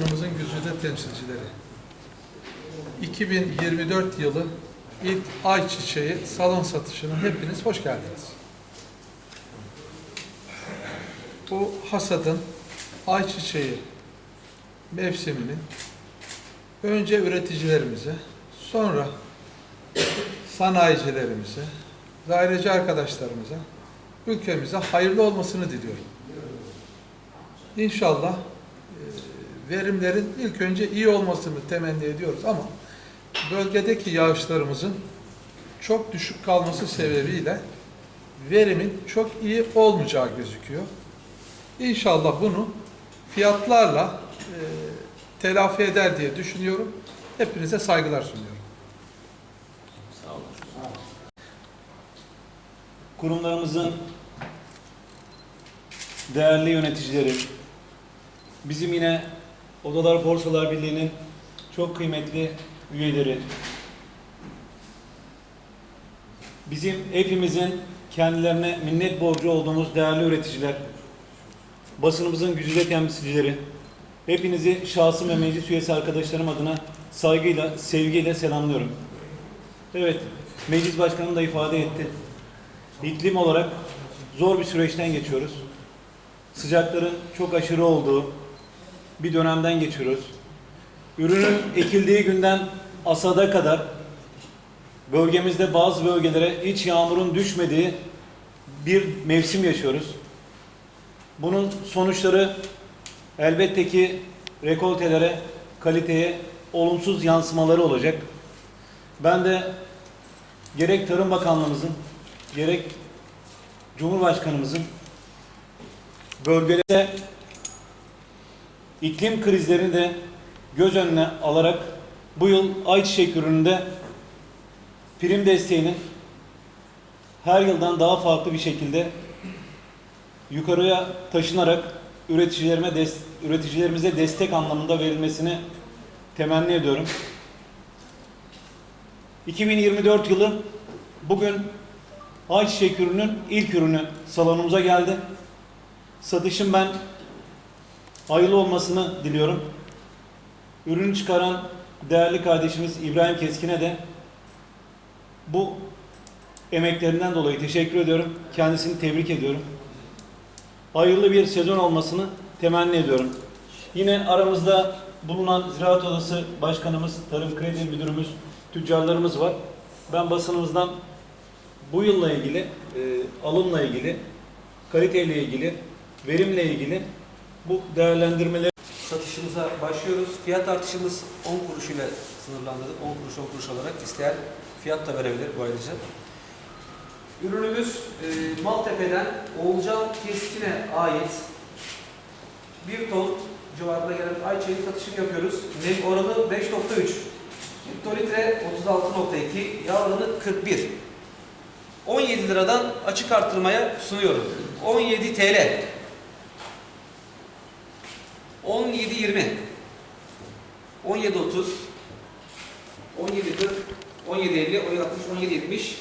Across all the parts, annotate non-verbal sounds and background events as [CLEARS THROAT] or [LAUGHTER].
basınımızın güzide temsilcileri. 2024 yılı ilk ayçiçeği salon satışına hepiniz hoş geldiniz. Bu hasadın ayçiçeği mevsiminin önce üreticilerimize, sonra sanayicilerimize, daireci arkadaşlarımıza, ülkemize hayırlı olmasını diliyorum. İnşallah e, verimlerin ilk önce iyi olmasını temenni ediyoruz ama bölgedeki yağışlarımızın çok düşük kalması sebebiyle verimin çok iyi olmayacağı gözüküyor. İnşallah bunu fiyatlarla e, telafi eder diye düşünüyorum. Hepinize saygılar sunuyorum. Sağ olun. Kurumlarımızın değerli yöneticileri, bizim yine Odalar Borsalar Birliği'nin çok kıymetli üyeleri, bizim hepimizin kendilerine minnet borcu olduğumuz değerli üreticiler, basınımızın güzide temsilcileri, hepinizi şahsım ve meclis üyesi arkadaşlarım adına saygıyla, sevgiyle selamlıyorum. Evet, meclis başkanım da ifade etti. İklim olarak zor bir süreçten geçiyoruz. Sıcakların çok aşırı olduğu bir dönemden geçiyoruz. Ürünün ekildiği günden asada kadar bölgemizde bazı bölgelere hiç yağmurun düşmediği bir mevsim yaşıyoruz. Bunun sonuçları elbette ki rekoltelere, kaliteye olumsuz yansımaları olacak. Ben de gerek Tarım Bakanlığımızın, gerek Cumhurbaşkanımızın bölgelerde iklim krizlerini de göz önüne alarak bu yıl ayçiçek ürününde prim desteğinin her yıldan daha farklı bir şekilde yukarıya taşınarak üreticilerime des- üreticilerimize destek anlamında verilmesini temenni ediyorum. 2024 yılı bugün ayçiçek ürünün ilk ürünü salonumuza geldi. Satışın ben hayırlı olmasını diliyorum. Ürünü çıkaran değerli kardeşimiz İbrahim Keskin'e de bu emeklerinden dolayı teşekkür ediyorum. Kendisini tebrik ediyorum. Hayırlı bir sezon olmasını temenni ediyorum. Yine aramızda bulunan Ziraat Odası Başkanımız, Tarım Kredi Müdürümüz, tüccarlarımız var. Ben basınımızdan bu yılla ilgili, e, alımla ilgili, kaliteyle ilgili, verimle ilgili bu değerlendirmeleri satışımıza başlıyoruz. Fiyat artışımız 10 kuruş ile sınırlandırdık. 10 kuruş 10 kuruş olarak isteyen fiyat da verebilir bu ayrıca. Ürünümüz e, Maltepe'den Oğulcan Keskin'e ait 1 ton civarında gelen ayçiçeği satışını yapıyoruz. Nem oranı 5.3. Hektolitre 36.2. Yağ oranı 41. 17 liradan açık artırmaya sunuyorum. 17 TL. 17 20 17 30 17 40 17 50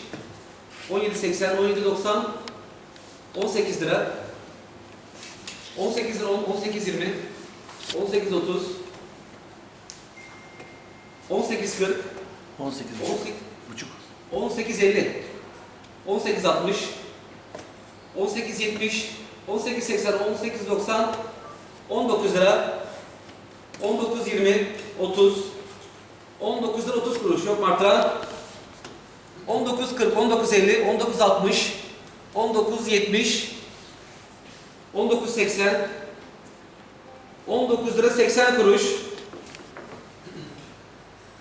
17 60 17 70 17 80 17 90 18 lira 18 lira 18 20 18 30 18 40 18 18 buçuk 18 50 18 60 18 19 lira 19 20 30 19 lira 30 kuruş yok mu artıran 19 40 19 50 19 60 19 70 19 80 19 lira 80 kuruş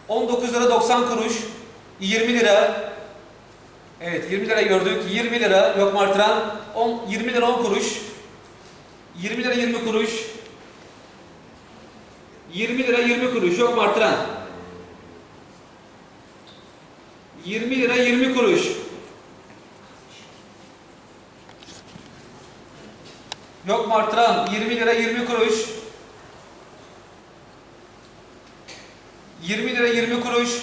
19 lira 90 kuruş 20 lira Evet 20 lira gördük. 20 lira yok mu artıran? 10, 20 lira 10 kuruş. 20 lira 20 kuruş. 20 lira 20 kuruş yok mu artıran? 20 lira 20 kuruş. Yok mu artıran? 20 lira 20 kuruş. 20 lira 20 kuruş.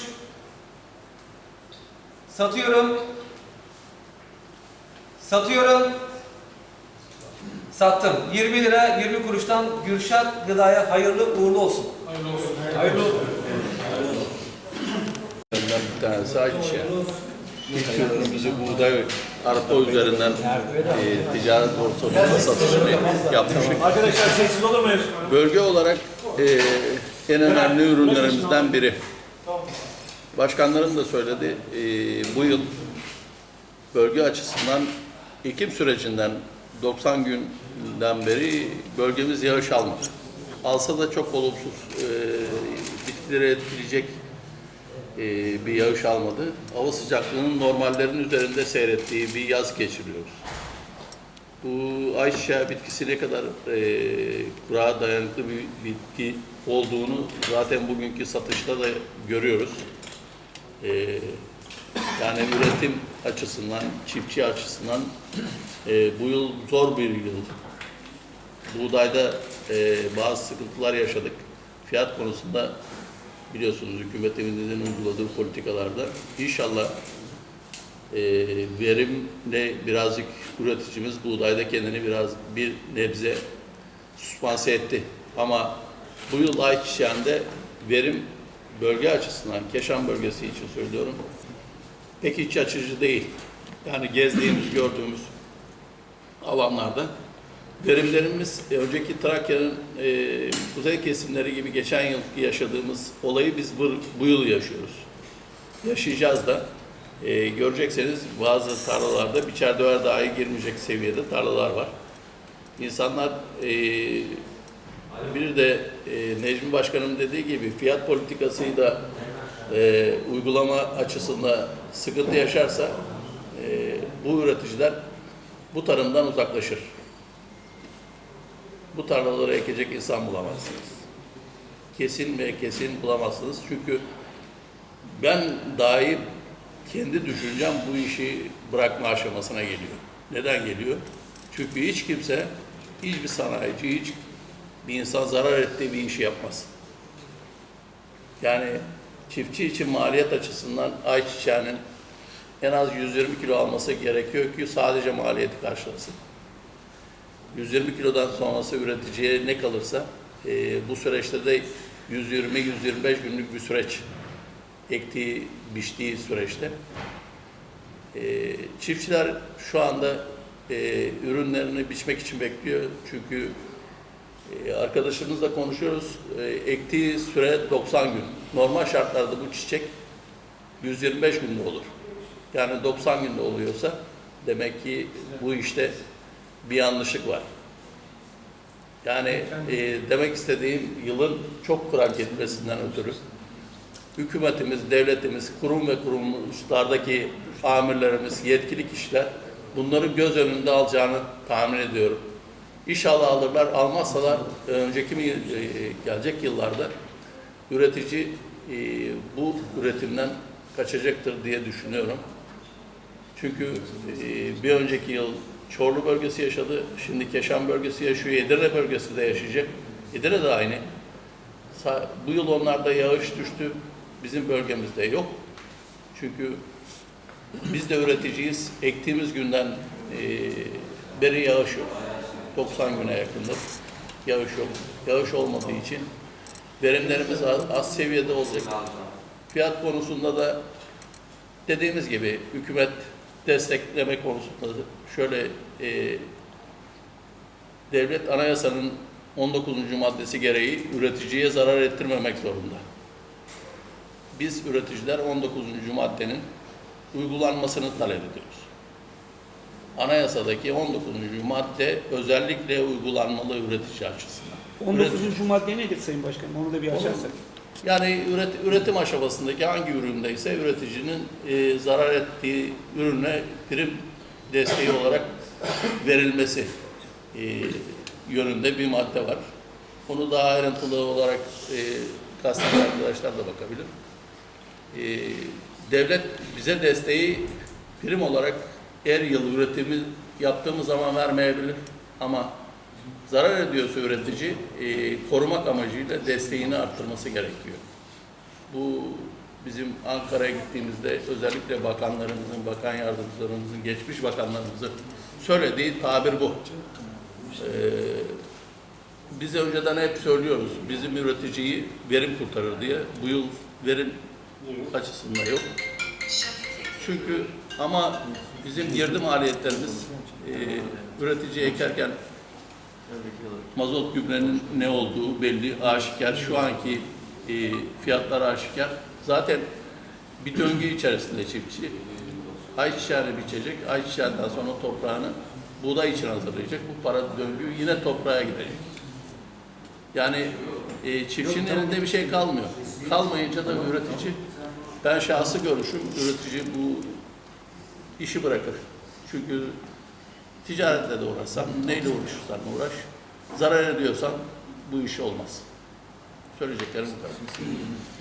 Satıyorum. Satıyorum. Sattım. 20 lira 20 kuruştan Gürşat Gıda'ya hayırlı uğurlu olsun. Hayırlı olsun. Bunlardan bir tanesi. İlk ürünümüzü buğday arpa üzerinden e, ticaret borsasında satışını yapmıştık. Arkadaşlar sessiz olur muyuz? Bölge olarak e, en önemli ürünlerimizden biri. Başkanların da söyledi, e, bu yıl bölge açısından ekim sürecinden 90 günden beri bölgemiz yağış almadı. Alsa da çok olumsuz e, bitkileri etkileyecek e, bir yağış almadı. Hava sıcaklığının normallerin üzerinde seyrettiği bir yaz geçiriyoruz. Bu ayçiçeği bitkisi ne kadar e, kurağa dayanıklı bir bitki olduğunu zaten bugünkü satışta da görüyoruz. E, yani üretim açısından, çiftçi açısından e, bu yıl zor bir yıl. Buğdayda e, bazı sıkıntılar yaşadık. Fiyat konusunda biliyorsunuz hükümetimizin uyguladığı politikalarda inşallah e, verimle birazcık üreticimiz buğdayda kendini biraz bir nebze süspanse etti. Ama bu yıl ayçiçeğinde verim bölge açısından, Keşan bölgesi için söylüyorum, pek iç açıcı değil. Yani gezdiğimiz, gördüğümüz alanlarda verimlerimiz e, önceki Trakya'nın e, kuzey kesimleri gibi geçen yıl yaşadığımız olayı biz bu, bu yıl yaşıyoruz. Yaşayacağız da. E, görecekseniz bazı tarlalarda biçer döver dahi girmeyecek seviyede tarlalar var. İnsanlar e, bir de e, Necmi Başkanım dediği gibi fiyat politikasıyı da e, uygulama açısından sıkıntı yaşarsa e, bu üreticiler bu tarımdan uzaklaşır. Bu tarlaları ekecek insan bulamazsınız. Kesin ve kesin bulamazsınız. Çünkü ben dahi kendi düşüncem bu işi bırakma aşamasına geliyor. Neden geliyor? Çünkü hiç kimse, hiçbir sanayici, hiç bir insan zarar ettiği bir işi yapmaz. Yani çiftçi için maliyet açısından ayçiçeğinin en az 120 kilo alması gerekiyor ki sadece maliyeti karşılasın. 120 kilodan sonrası üreticiye ne kalırsa e, bu süreçte de 120-125 günlük bir süreç ektiği, biçtiği süreçte. E, çiftçiler şu anda e, ürünlerini biçmek için bekliyor. Çünkü e, arkadaşımızla konuşuyoruz. E, ektiği süre 90 gün. Normal şartlarda bu çiçek 125 günde olur. Yani 90 günde oluyorsa demek ki bu işte bir yanlışlık var. Yani e, demek istediğim yılın çok kurak gitmesinden ötürü hükümetimiz, devletimiz, kurum ve kurumlardaki amirlerimiz, yetkili kişiler bunları göz önünde alacağını tahmin ediyorum. İnşallah alırlar, almazsalar e, önceki mi- e, gelecek yıllarda üretici e, bu üretimden kaçacaktır diye düşünüyorum. Çünkü e, bir önceki yıl Çorlu bölgesi yaşadı, şimdi Keşan bölgesi yaşıyor, Edirne bölgesi de yaşayacak. Edirne de aynı. Bu yıl onlarda yağış düştü, bizim bölgemizde yok. Çünkü biz de üreticiyiz, ektiğimiz günden e, beri yağış yok. 90 güne yakındır yağış yok. Yağış olmadığı için verimlerimiz az, az seviyede olacak. Fiyat konusunda da dediğimiz gibi hükümet destekleme konusunda da şöyle e, devlet anayasanın 19. maddesi gereği üreticiye zarar ettirmemek zorunda. Biz üreticiler 19. maddenin uygulanmasını talep ediyoruz. Anayasadaki 19. madde özellikle uygulanmalı üretici açısından. 19. madde nedir Sayın Başkanım? Onu da bir açarsak. Yani üret, üretim aşamasındaki hangi üründeyse üreticinin e, zarar ettiği ürüne prim desteği olarak verilmesi e, yönünde bir madde var. Onu daha ayrıntılı olarak e, gazeteci arkadaşlar da bakabilir. E, devlet bize desteği prim olarak her yıl üretimi yaptığımız zaman vermeyebilir ama zarar ediyorsa üretici e, korumak amacıyla desteğini arttırması gerekiyor. Bu bizim Ankara'ya gittiğimizde özellikle bakanlarımızın, bakan yardımcılarımızın, geçmiş bakanlarımızın söylediği tabir bu. Ee, biz önceden hep söylüyoruz, bizim üreticiyi verim kurtarır diye. Bu yıl verim açısından yok. Çünkü ama bizim girdi maliyetlerimiz e, üretici ekerken mazot gübrenin ne olduğu belli, aşikar. Şu anki e, fiyatlar aşikar. Zaten bir döngü içerisinde çiftçi ayçiçeğini biçecek, ayçiçeğinden sonra toprağını buğday için hazırlayacak. Bu para döngü yine toprağa gidecek. Yani e, çiftçinin elinde bir şey kalmıyor. Kalmayınca da üretici, ben şahsi görüşüm, üretici bu işi bırakır. Çünkü ticaretle de uğraşsan, neyle uğraşırsan uğraş, zarar ediyorsan bu iş olmaz. Söyleyeceklerim bu kadar.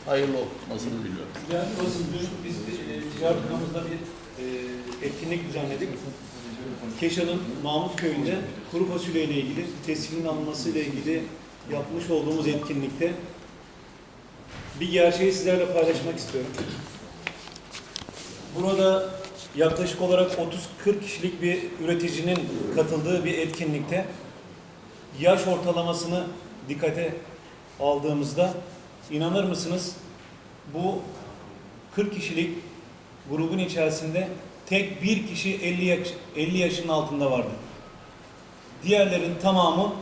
Hayırlı olmasını diliyorum. Yani basın dün biz e, bir e, etkinlik düzenledik. Keşan'ın Mahmut Köyü'nde kuru fasulye ile ilgili tescilin alınması ile ilgili yapmış olduğumuz etkinlikte bir gerçeği sizlerle paylaşmak istiyorum. Burada yaklaşık olarak 30-40 kişilik bir üreticinin katıldığı bir etkinlikte yaş ortalamasını dikkate aldığımızda inanır mısınız bu 40 kişilik grubun içerisinde tek bir kişi 50 yaş, 50 yaşın altında vardı. Diğerlerin tamamı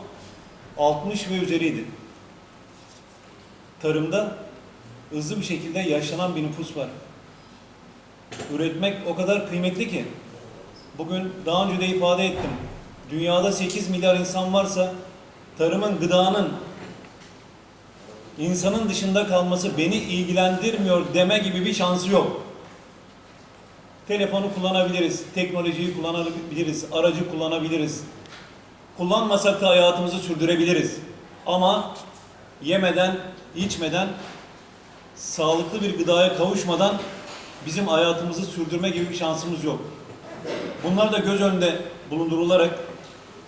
60 ve üzeriydi. Tarımda hızlı bir şekilde yaşlanan bir nüfus var. Üretmek o kadar kıymetli ki bugün daha önce de ifade ettim. Dünyada 8 milyar insan varsa tarımın, gıdanın insanın dışında kalması beni ilgilendirmiyor deme gibi bir şansı yok. Telefonu kullanabiliriz, teknolojiyi kullanabiliriz, aracı kullanabiliriz. Kullanmasak da hayatımızı sürdürebiliriz. Ama yemeden, içmeden, sağlıklı bir gıdaya kavuşmadan bizim hayatımızı sürdürme gibi bir şansımız yok. Bunlar da göz önünde bulundurularak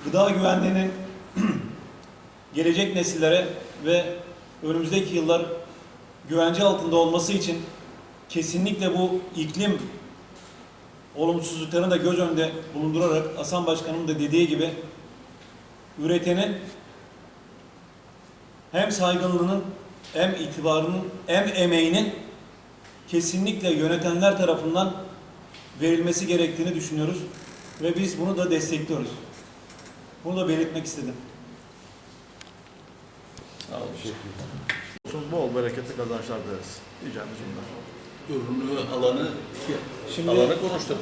gıda güvenliğinin [CLEARS THROAT] gelecek nesillere ve önümüzdeki yıllar güvence altında olması için kesinlikle bu iklim olumsuzluklarını da göz önünde bulundurarak Hasan Başkan'ın da dediği gibi üretenin hem saygınlığının hem itibarının hem emeğinin kesinlikle yönetenler tarafından verilmesi gerektiğini düşünüyoruz ve biz bunu da destekliyoruz. Bunu da belirtmek istedim. Sağ olun. Olsun, bol bereketli kazançlar dileriz. Diyeceğimiz bunlar. Ürünü, alanı, Şimdi alanı konuştuk.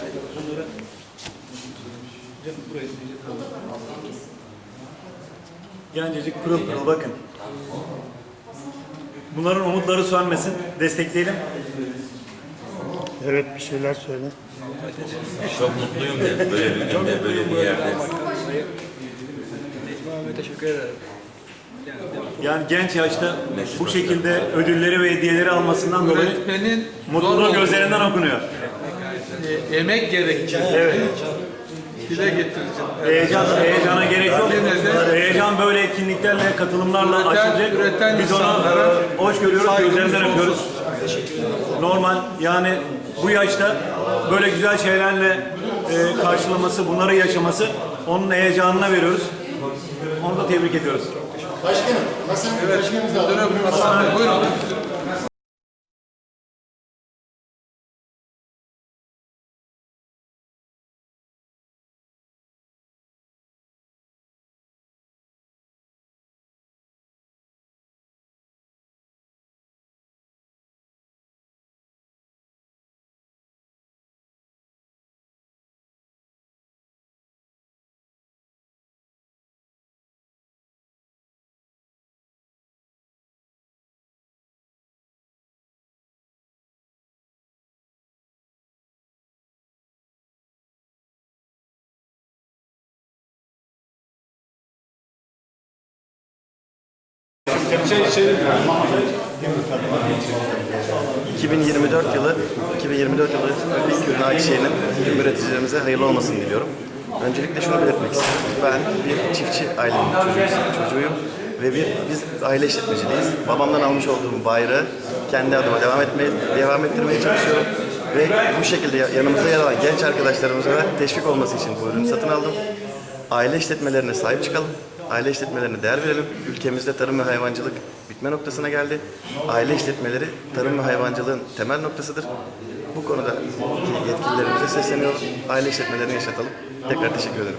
Bunları Canım buraya Gencecik pırıl pırıl bakın. Bunların umutları sönmesin. Destekleyelim. Evet bir şeyler söyle. Çok mutluyum dedi böyle bir günde böyle bir yerde. Teşekkür ederim. Yani genç yaşta bu şekilde ödülleri ve hediyeleri almasından dolayı Üretmenin zor mutluluğu gözlerinden okunuyor. E, emek gerektiğini Evet. dile getireceğim. Heyecan, heyecana gerek yok. Yine de- Heyecan böyle etkinliklerle, katılımlarla Üreten- açılacak. üreten Biz insanlara e, hoş görüyoruz, saygımız gözlerinden sonsuz. öpüyoruz. Normal yani bu yaşta böyle güzel şeylerle e, karşılaması, bunları yaşaması onun heyecanına veriyoruz. Onu da tebrik ediyoruz. Başkanım, Hasan Başkanımız da Dönem Hasan Bey, buyurun. 2024 yılı 2024 yılı ilk ürün Ayçiçeği'nin tüm üreticilerimize hayırlı olmasını diliyorum. Öncelikle şunu belirtmek isterim. Ben bir çiftçi ailenin çocuğuyum, çocuğuyum ve bir biz aile işletmeciliyiz. Babamdan almış olduğum bayrağı kendi adıma devam etmeye devam ettirmeye çalışıyorum. Ve bu şekilde yanımızda yer alan genç arkadaşlarımıza da teşvik olması için bu ürünü satın aldım. Aile işletmelerine sahip çıkalım. Aile işletmelerine değer verelim. Ülkemizde tarım ve hayvancılık bitme noktasına geldi. Aile işletmeleri tarım ve hayvancılığın temel noktasıdır. Bu konuda yetkililerimize sesleniyorum. Aile işletmelerini yaşatalım. Tekrar teşekkür ederim.